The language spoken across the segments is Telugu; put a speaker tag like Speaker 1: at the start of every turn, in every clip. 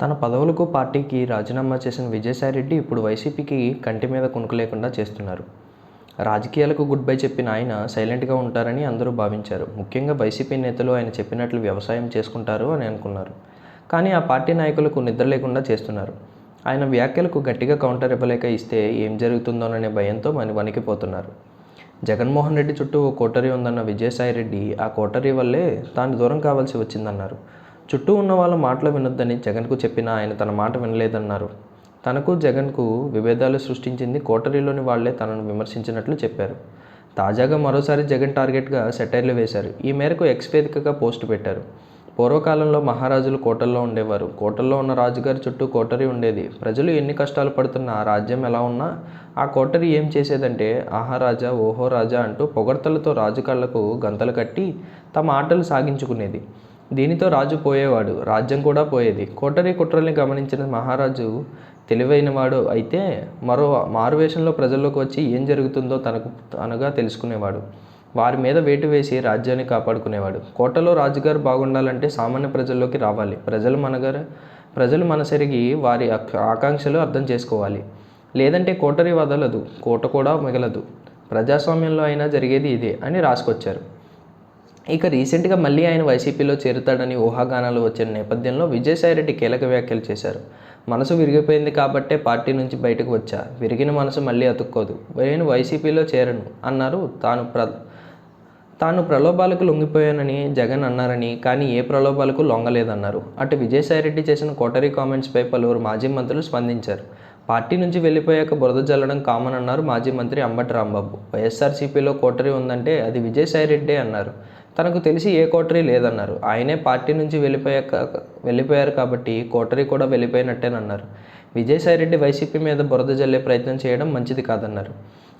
Speaker 1: తన పదవులకు పార్టీకి రాజీనామా చేసిన విజయసాయిరెడ్డి ఇప్పుడు వైసీపీకి కంటి మీద కునుకు లేకుండా చేస్తున్నారు. రాజకీయాలకు గుడ్ బై చెప్పిన ఆయన సైలెంట్గా ఉంటారని అందరూ భావించారు. ముఖ్యంగా వైసీపీ నేతలు ఆయన చెప్పినట్లు వ్యవసాయం చేసుకుంటారు అని అనుకున్నారు. కానీ ఆ పార్టీ నాయకులకు నిద్ర లేకుండా చేస్తున్నారు. ఆయన వ్యాఖ్యలకు గట్టిగా కౌంటర్ ఇవ్వలేక ఇస్తే ఏం జరుగుతుందోననే భయంతో మన వణికిపోతున్నారు. జగన్మోహన్ రెడ్డి చుట్టూ ఓ కోటరీ ఉందన్న విజయసాయిరెడ్డి ఆ కోటరీ వల్లే తాను దూరం కావాల్సి వచ్చిందన్నారు. చుట్టూ ఉన్న వాళ్ళ మాటలు వినొద్దని జగన్కు చెప్పినా ఆయన తన మాట వినలేదన్నారు. తనకు జగన్కు విభేదాలు సృష్టించింది కోటరీలోని వాళ్ళే తనను విమర్శించినట్లు చెప్పారు. తాజాగా మరోసారి జగన్ టార్గెట్గా సెటైర్లు వేశారు. ఈ మేరకు ఎక్స్ వేదికగా పోస్టు పెట్టారు. పూర్వకాలంలో మహారాజులు కోటల్లో ఉండేవారు. కోటల్లో ఉన్న రాజుగారి చుట్టూ కోటరీ ఉండేది. ప్రజలు ఎన్ని కష్టాలు పడుతున్నా ఆ రాజ్యం ఎలా ఉన్నా ఆ కోటరీ ఏం చేసేదంటే ఆహా రాజా ఓహో రాజా అంటూ పొగడ్తలతో రాజు కళ్ళకు గంతలు కట్టి తమ ఆటలు సాగించుకునేది. దీనితో రాజు పోయేవాడు రాజ్యం కూడా పోయేది. కోటరీ కుట్రల్ని గమనించిన మహారాజు తెలివైనవాడు అయితే మరో మారువేషంలో ప్రజల్లోకి వచ్చి ఏం జరుగుతుందో తనకు తనగా తెలుసుకునేవాడు. వారి మీద వేటు వేసి రాజ్యాన్ని కాపాడుకునేవాడు. కోటలో రాజుగారు బాగుండాలంటే సామాన్య ప్రజల్లోకి రావాలి. ప్రజలు మనగారు ప్రజలు మనసరిగి వారి ఆకాంక్షలు అర్థం చేసుకోవాలి. లేదంటే కోటరి వదలదు కోట కూడా మిగలదు. ప్రజాస్వామ్యంలో అయినా జరిగేది ఇదే అని రాసుకొచ్చారు. ఇక రీసెంట్గా మళ్ళీ ఆయన వైసీపీలో చేరుతాడని ఊహాగానాలు వచ్చిన నేపథ్యంలో విజయసాయిరెడ్డి కీలక వ్యాఖ్యలు చేశారు. మనసు విరిగిపోయింది కాబట్టే పార్టీ నుంచి బయటకు వచ్చా. విరిగిన మనసు మళ్ళీ అతుక్కోదు. నేను వైసీపీలో చేరను అన్నారు. తాను ప్ర తాను ప్రలోభాలకు లొంగిపోయానని జగన్ అన్నారని కానీ ఏ ప్రలోభాలకు లొంగలేదన్నారు. అటు విజయసాయిరెడ్డి చేసిన కోటరీ కామెంట్స్పై పలువురు మాజీ మంత్రులు స్పందించారు. పార్టీ నుంచి వెళ్ళిపోయాక బురద జల్లడం కామన్ అన్నారు మాజీ మంత్రి అంబటి రాంబాబు. వైఎస్ఆర్సీపీలో కోటరీ ఉందంటే అది విజయసాయిరెడ్డే అన్నారు. తనకు తెలిసి ఏ కోటరీ లేదన్నారు. ఆయనే పార్టీ నుంచి వెళ్ళిపోయాక వెళ్ళిపోయారు కాబట్టి కోటరీ కూడా వెళ్ళిపోయినట్టేనన్నారు. విజయసాయిరెడ్డి వైసీపీ మీద బురద జల్లే ప్రయత్నం చేయడం మంచిది కాదన్నారు.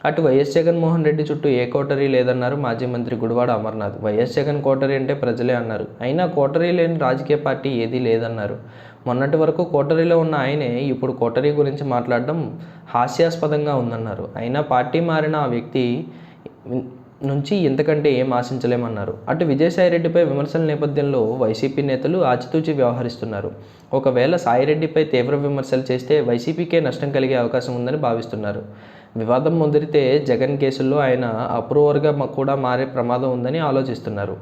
Speaker 1: అటు వైఎస్ జగన్మోహన్ రెడ్డి చుట్టూ ఏ కోటరీ లేదన్నారు మాజీ మంత్రి గుడివాడ అమర్నాథ్. వైఎస్ జగన్ కోటరీ అంటే ప్రజలే అన్నారు. అయినా కోటరీ లేని రాజకీయ పార్టీ ఏదీ లేదన్నారు. మొన్నటి వరకు కోటరీలో ఉన్న ఆయనే ఇప్పుడు కోటరీ గురించి మాట్లాడడం హాస్యాస్పదంగా ఉందన్నారు. అయినా పార్టీ మారిన ఆ వ్యక్తి నుంచి ఇంతకంటే ఏం ఆశించలేమన్నారు. అటు విజయసాయిరెడ్డిపై విమర్శల నేపథ్యంలో వైసీపీ నేతలు ఆచితూచి వ్యవహరిస్తున్నారు. ఒకవేళ సాయిరెడ్డిపై తీవ్ర విమర్శలు చేస్తే వైసీపీకే నష్టం కలిగే అవకాశం ఉందని భావిస్తున్నారు. వివాదం ముదిరితే జగన్ కేసుల్లో ఆయన అప్రూవర్గా కూడా మారే ప్రమాదం ఉందని ఆలోచిస్తున్నారు.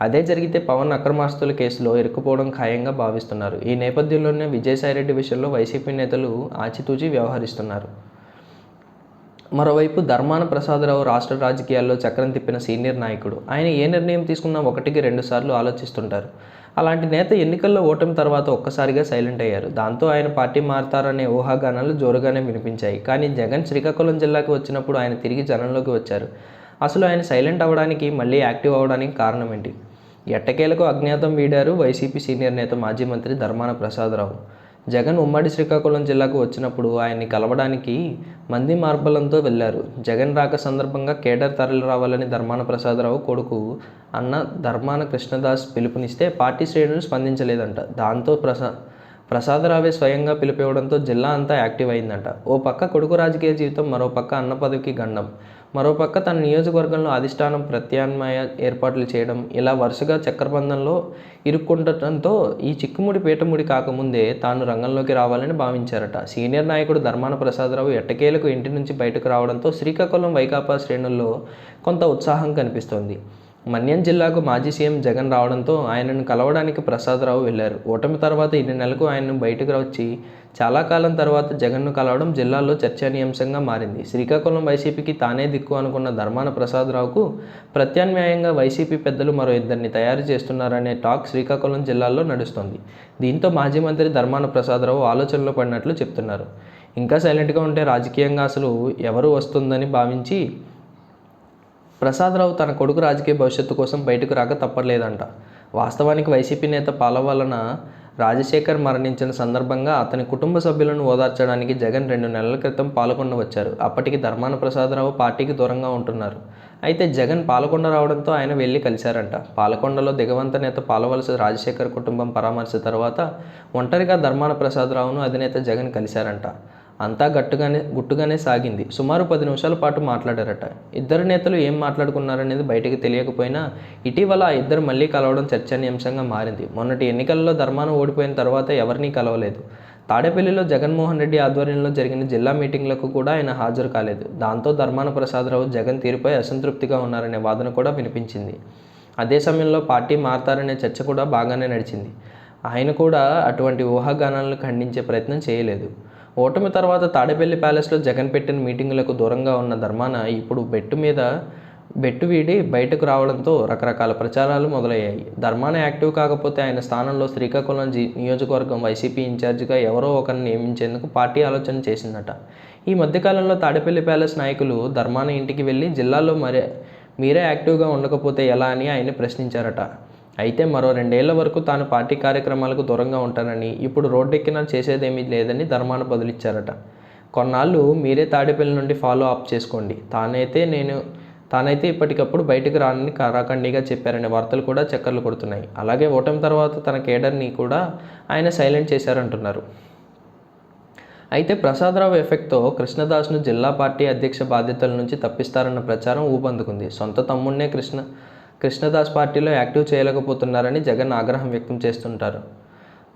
Speaker 1: అదే జరిగితే పవన్ అక్రమాస్తుల కేసులో ఇరుక్కుపోవడం ఖాయంగా భావిస్తున్నారు. ఈ నేపథ్యంలోనే విజయసాయిరెడ్డి విషయంలో వైసీపీ నేతలు ఆచితూచి వ్యవహరిస్తున్నారు. మరోవైపు ధర్మాన ప్రసాదరావు రాష్ట్ర రాజకీయాల్లో చక్రం తిప్పిన సీనియర్ నాయకుడు. ఆయన ఏ నిర్ణయం తీసుకున్నా ఒకటికి రెండు సార్లు ఆలోచిస్తుంటారు. అలాంటి నేత ఎన్నికల్లో ఓటమి తర్వాత ఒక్కసారిగా సైలెంట్ అయ్యారు. దాంతో ఆయన పార్టీ మారతారనే ఊహాగానాలు జోరుగానే వినిపించాయి. కానీ జగన్ శ్రీకాకుళం జిల్లాకు వచ్చినప్పుడు ఆయన తిరిగి జనంలోకి వచ్చారు. అసలు ఆయన సైలెంట్ అవ్వడానికి మళ్ళీ యాక్టివ్ అవ్వడానికి కారణం ఏంటి ఎట్టకేలకు అజ్ఞాతం వీడారు వైసీపీ సీనియర్ నేత మాజీ మంత్రి ధర్మాన ప్రసాదరావు. జగన్ ఉమ్మడి శ్రీకాకుళం జిల్లాకు వచ్చినప్పుడు ఆయన్ని కలవడానికి మంది మార్బలంతో వెళ్ళారు జగన్ రాక సందర్భంగా కేడర్ తరలి రావాలని ధర్మాన ప్రసాదరావు కొడుకు అన్న ధర్మాన కృష్ణదాస్ పిలుపునిస్తే పార్టీ శ్రేణులు స్పందించలేదంట. దాంతో ప్రసా ప్రసాదరావే స్వయంగా పిలిపివ్వడంతో జిల్లా అంతా యాక్టివ్ అయిందంట. ఓ పక్క కొడుకు రాజకీయ జీవితం మరో పక్క అన్న పదవికి గండం. మరోపక్క తన నియోజకవర్గంలో అధిష్టానం ప్రత్యామ్నాయ ఏర్పాట్లు చేయడం ఇలా వరుసగా చక్రబంధంలో ఇరుక్కుండటంతో ఈ చిక్కుముడి పీటముడి కాకముందే తాను రంగంలోకి రావాలని భావించారట. సీనియర్ నాయకుడు ధర్మాన ప్రసాదరావు ఎట్టకేలకు ఇంటి నుంచి బయటకు రావడంతో శ్రీకాకుళం వైకాపా శ్రేణుల్లో కొంత ఉత్సాహం కనిపిస్తోంది. మన్యం జిల్లాకు మాజీ సీఎం జగన్ రావడంతో ఆయనను కలవడానికి ప్రసాదరావు వెళ్ళారు ఓటమి తర్వాత ఇన్ని నెలలకు ఆయనను బయటకు వచ్చి చాలా కాలం తర్వాత జగన్ను కలవడం జిల్లాలో చర్చనీయాంశంగా మారింది. శ్రీకాకుళం వైసీపీకి తానే దిక్కు అనుకున్న ధర్మాన ప్రసాదరావుకు ప్రత్యామ్నాయంగా వైసీపీ పెద్దలు మరో ఇద్దరిని తయారు చేస్తున్నారనే టాక్ శ్రీకాకుళం జిల్లాలో నడుస్తోంది. దీంతో మాజీ మంత్రి ధర్మాన ప్రసాదరావు ఆలోచనలో పడినట్లు చెప్తున్నారు. ఇంకా సైలెంట్గా ఉంటే రాజకీయంగా అసలు ఎవరు వస్తుందని భావించి ప్రసాదరావు తన కొడుకు రాజకీయ భవిష్యత్తు కోసం బయటకు రాక తప్పలేదంట వాస్తవానికి వైసీపీ నేత పాలవలన రాజశేఖర్ మరణించిన సందర్భంగా అతని కుటుంబ సభ్యులను ఓదార్చడానికి జగన్ రెండు నెలల క్రితం పాల్గొండ వచ్చారు. అప్పటికి ధర్మాన ప్రసాదరావు పార్టీకి దూరంగా ఉంటున్నారు. అయితే జగన్ పాలకొండ రావడంతో ఆయన వెళ్ళి కలిశారంట. పాలకొండలో దిగవంత నేత పాలవలస రాజశేఖర్ కుటుంబం పరామర్శ తర్వాత ఒంటరిగా ధర్మాన ప్రసాదరావును అధినేత జగన్ కలిశారంట. అంతా గట్టుగానే గుట్టుగానే సాగింది. సుమారు పది నిమిషాల పాటు మాట్లాడారట. ఇద్దరు నేతలు ఏం మాట్లాడుకున్నారనేది బయటకు తెలియకపోయినా ఇటీవల ఆ ఇద్దరు మళ్ళీ కలవడం చర్చనీయాంశంగా మారింది. మొన్నటి ఎన్నికల్లో ధర్మాన ఓడిపోయిన తర్వాత ఎవరినీ కలవలేదు. తాడేపల్లిలో జగన్మోహన్ రెడ్డి ఆధ్వర్యంలో జరిగిన జిల్లా మీటింగ్లకు కూడా ఆయన హాజరు కాలేదు. దాంతో ధర్మాన ప్రసాదరావు జగన్ తీరుపై అసంతృప్తిగా ఉన్నారనే వాదన కూడా వినిపించింది. అదే సమయంలో పార్టీ మారతారనే చర్చ కూడా బాగానే నడిచింది. ఆయన కూడా అటువంటి ఊహాగానాలను ఖండించే ప్రయత్నం చేయలేదు. ఓటమి తర్వాత తాడేపల్లి ప్యాలెస్లో జగన్ పెట్టిన మీటింగులకు దూరంగా ఉన్న ధర్మాన ఇప్పుడు బెట్టు మీద బెట్టు వీడి బయటకు రావడంతో రకరకాల ప్రచారాలు మొదలయ్యాయి. ధర్మాన యాక్టివ్ కాకపోతే ఆయన స్థానంలో శ్రీకాకుళం జి నియోజకవర్గం వైసీపీ ఇన్ఛార్జిగా ఎవరో ఒకరిని నియమించేందుకు పార్టీ ఆలోచన చేసిందట. ఈ మధ్యకాలంలో తాడేపల్లి ప్యాలెస్ నాయకులు ధర్మాన ఇంటికి వెళ్ళి జిల్లాలో మరే మీరే యాక్టివ్గా ఉండకపోతే ఎలా అని ఆయన ప్రశ్నించారట. అయితే మరో రెండేళ్ళ వరకు తాను పార్టీ కార్యక్రమాలకు దూరంగా ఉంటానని ఇప్పుడు రోడ్డెక్కినా చేసేదేమీ లేదని ధర్మాన బదులిచ్చారట. కొన్నాళ్ళు మీరే తాడేపల్లి నుండి ఫాలో అప్ చేసుకోండి. తానైతే నేను తానైతే ఇప్పటికప్పుడు బయటకు రానని కరాఖండిగా చెప్పారనే వార్తలు కూడా చక్కర్లు కొడుతున్నాయి. అలాగే ఓటమి తర్వాత తన కేడర్ని కూడా ఆయన సైలెంట్ చేశారంటున్నారు. అయితే ప్రసాదరావు ఎఫెక్ట్తో కృష్ణదాస్ను జిల్లా పార్టీ అధ్యక్ష బాధ్యతల నుంచి తప్పిస్తారన్న ప్రచారం ఊపందుకుంది. సొంత తమ్ముడినే కృష్ణ కృష్ణదాస్ పార్టీలో యాక్టివ్ చేయలేకపోతున్నారని జగన్ ఆగ్రహం వ్యక్తం చేస్తుంటారు.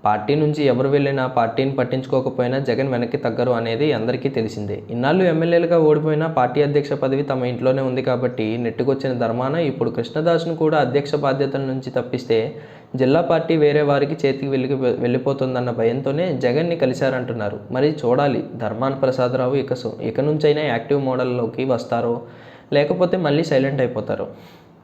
Speaker 1: పార్టీ నుంచి ఎవరు వెళ్ళినా పార్టీని పట్టించుకోకపోయినా జగన్ వెనక్కి తగ్గరు అనేది అందరికీ తెలిసిందే. ఇన్నాళ్ళు ఎమ్మెల్యేలుగా ఓడిపోయినా పార్టీ అధ్యక్ష పదవి తమ ఇంట్లోనే ఉంది కాబట్టి నెట్టుకొచ్చిన ధర్మాన ఇప్పుడు కృష్ణదాస్ను కూడా అధ్యక్ష బాధ్యతల నుంచి తప్పిస్తే జిల్లా పార్టీ వేరే వారికి చేతికి వెళ్ళి వెళ్ళిపోతుందన్న భయంతోనే జగన్ని కలిశారంటున్నారు. మరి చూడాలి ధర్మాన ప్రసాదరావు ఇక సో- ఇక నుంచైనా యాక్టివ్ మోడల్లోకి వస్తారో లేకపోతే మళ్ళీ సైలెంట్ అయిపోతారు.